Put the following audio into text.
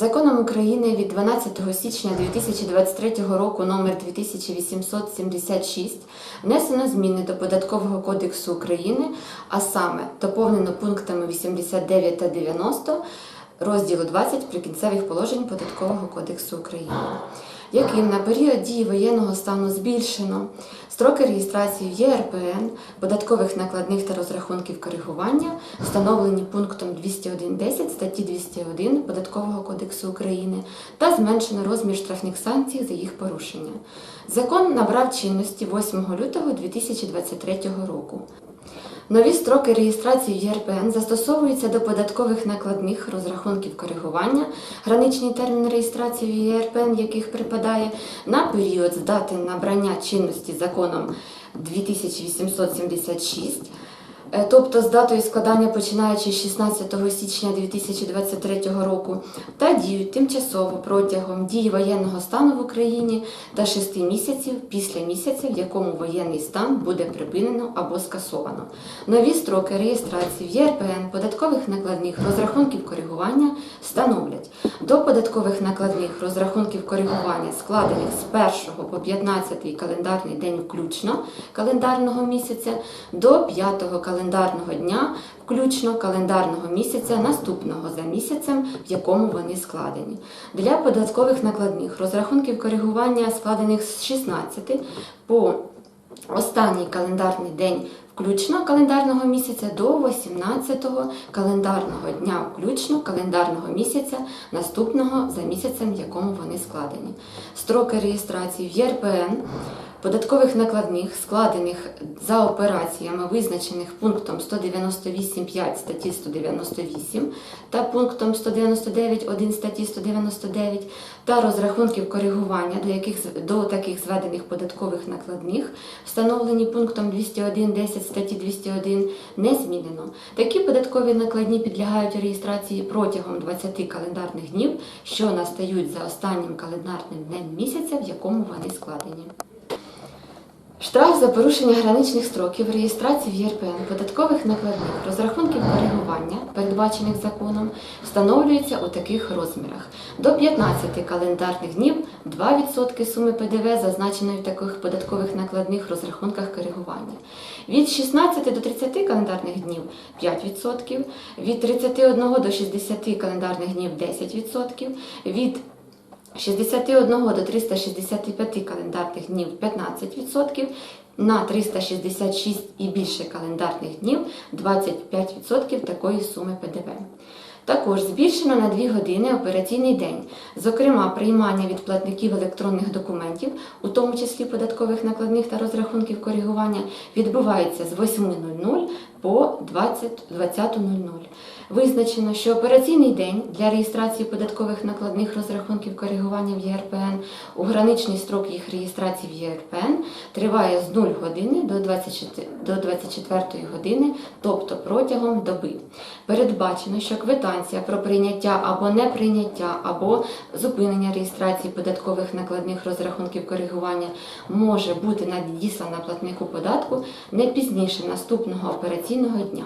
Законом України від 12 січня 2023 року номер 2876 внесено зміни до Податкового кодексу України, а саме доповнено пунктами 89 та 90 розділу 20 прикінцевих положень Податкового кодексу України, яким на період дії воєнного стану збільшено строки реєстрації в ЄРПН, податкових накладних та розрахунків коригування, встановлені пунктом 201.10 статті 201 Податкового кодексу України та зменшено розмір штрафних санкцій за їх порушення. Закон набрав чинності 8 лютого 2023 року. Нові строки реєстрації ЄРПН застосовуються до податкових накладних розрахунків коригування, граничний термін реєстрації ЄРПН, яких припадає на період з дати набрання чинності законом 2876, е, тобто з датою складання починаючи з 16 січня 2023 року, та діють тимчасово протягом дії воєнного стану в Україні та 6 місяців після місяця, в якому воєнний стан буде припинено або скасовано. Нові строки реєстрації в ЄРПН, податкових накладних розрахунків коригування становлять до податкових накладних розрахунків коригування, складених з 1 по 15 календарний день включно календарного місяця до 5 календарного дня включно календарного місяця наступного за місяцем, в якому вони складені. Для податкових накладних розрахунків коригування, складених з 16 по останній календарний день включно календарного місяця до 18-го календарного дня включно календарного місяця наступного за місяцем, в якому вони складені. Строки реєстрації в ЄРПН податкових накладних, складених за операціями, визначених пунктом 198.5 статті 198 та пунктом 199.1 статті 199 та розрахунків коригування, до яких до таких зведених податкових накладних, встановлені пунктом 201.10 статті 201, не змінено. Такі податкові накладні підлягають реєстрації протягом 20 календарних днів, що настають за останнім календарним днем місяця, в якому вони складені. Штраф за порушення граничних строків реєстрації в ЄРПН податкових накладних розрахунків коригування, передбачених законом, встановлюється у таких розмірах: до 15 календарних днів 2% суми ПДВ, зазначеної в таких податкових накладних розрахунках коригування. Від 16 до 30 календарних днів 5%, від 31 до 60 календарних днів 10%, від 61 до 365 календарних днів 15%, на 366 і більше календарних днів 25% такої суми ПДВ. Також збільшено на 2 години операційний день, зокрема, приймання від платників електронних документів, у тому числі податкових накладних та розрахунків коригування, відбувається з 8.00 по 20.00. Визначено, що операційний день для реєстрації податкових накладних розрахунків коригування в ЄРПН у граничний строк їх реєстрації в ЄРПН триває з 0 години до 24, до 24 години, тобто протягом доби. Передбачено, що квитанція про прийняття або неприйняття, або зупинення реєстрації податкових накладних розрахунків коригування може бути надіслана платнику податку не пізніше наступного операційного дня.